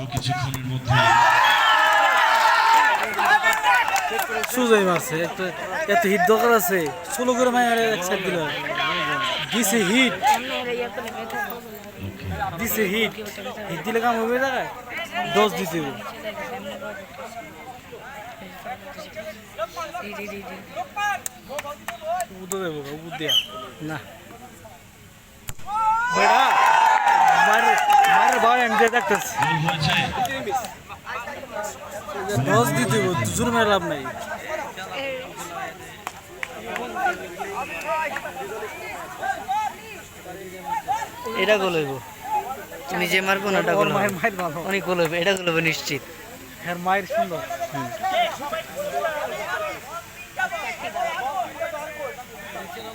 অল্প কিছুক্ষণের মধ্যে। সুজাই মারছে এত হিট দরকার আছে। ষোলো করে মায়ের এক দিল। হিট। হিট। হিট দিলে কাম হবে জায়গায়? দশ দিতে না। বেড়া। যে দেখতেছি। গোল দিতে জোর লাভ নাই। এটা গোল হইব। তুমি যে মারবো না ওটা গোল মায়ের মায়ের ভালো। অনেক গোল হইবে এটা গোল হবে নিশ্চিত। হ্যাঁ মায়ের সুন্দর।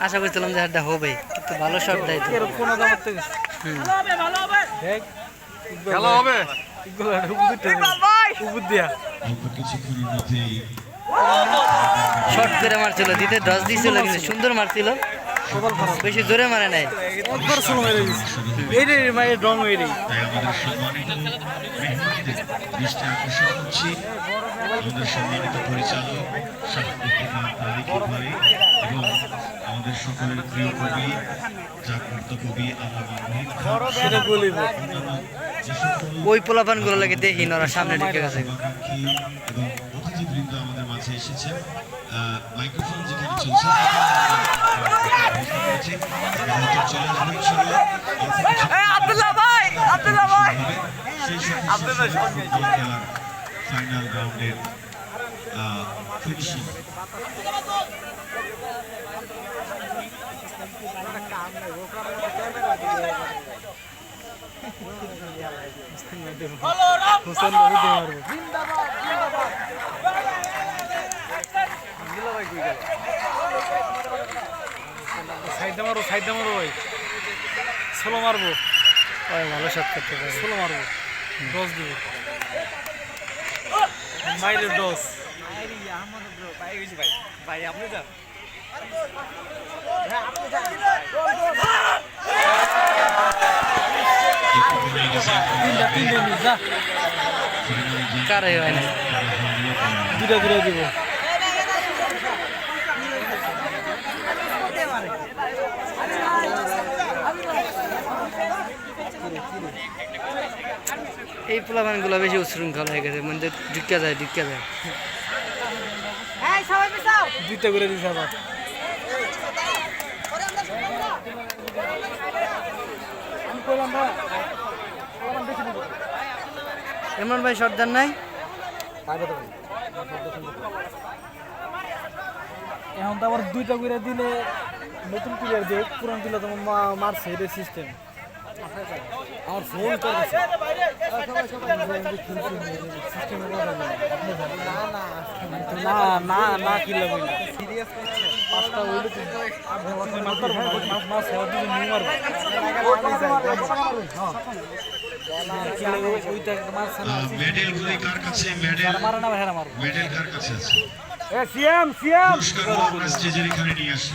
আশা করছিলাম যে হাটটা হবে কিন্তু ভালো শট দেয় তো। এরকম কোনো দাম থেকে হুম। দেখ ভালো হবে। উপর দিয়া অল্প কিছুক্ষণের মধ্যেই শর্ট করে মারছিল দিতে দশ দিছিল কিন্তু সুন্দর মারছিল। বেশি জোরে মারে নাই। একবার স্লো মেরে দিস এইটাই মায়ের রং। এইটাই তাই আমাদের সম্মানিত পরিচালক আমাদের সকলের প্রিয় কবি জাগ্রত কবি ওই পোলাপানগুলো লাগে দেখি ওরা সামনে ঢুকে গেছে। এবং অতিথিবৃন্দ আমাদের মাঝে এসেছেন। মাইক্রোফোন যেখানে চলছে ফুটবল খেলার ফাইনাল রাউন্ডের ফিনিশিং হোসেন মারবো সাইডে মারো সাইডে মারো ভাই। ষোলো মারবো। ভালো শট করতে পারে। ষোলো মারবো। দশ দিব। মাইরের দশ কারে হয় না দুটা দুটা দিব। এই পোলাপানগুলো বেশি উশৃঙ্খল হয়ে গেছে মানে ঢুকা যায় ঢুকা যায়। দুইটা করে দিছে আবার। এমন ভাই। দেন নাই? এখন তো আবার দুইটা করে দিলে নতুন প্লেয়ার দিয়ে পুরান দিলে তোমার মা- মারছে এটা সিস্টেম আমার ফোন করছে না না না কিনলে বই না পাঁচটা হইলে তো মাছ মারবো না, মাছ মাছ হেওয়া দিলে নিয়ে মারবো কিনলে ওই- ওইটা মাছ না মেডেলগুলি কার কাছে মেডেল যারা মারে না হেরা মারবো মেডেল কার কাছে আছে এ সিএম সিএম পুরস্কারগুলো আমরা স্টেজের এখানে নিয়ে আসি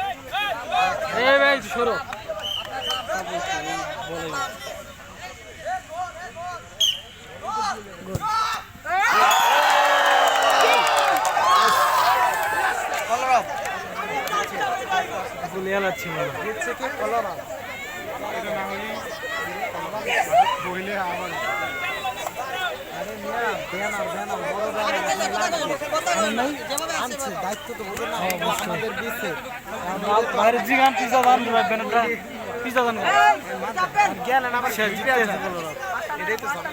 একটা গোল এলো না এই পর্যন্ত না এই ভাই আনছি দায়িত্ব তো হবে না আমাদের দিচ্ছে বাইরে জিগান পিজা দান ভাই বেনটা পিজা দান গেল না আবার জিতে আছে এটাই তো সব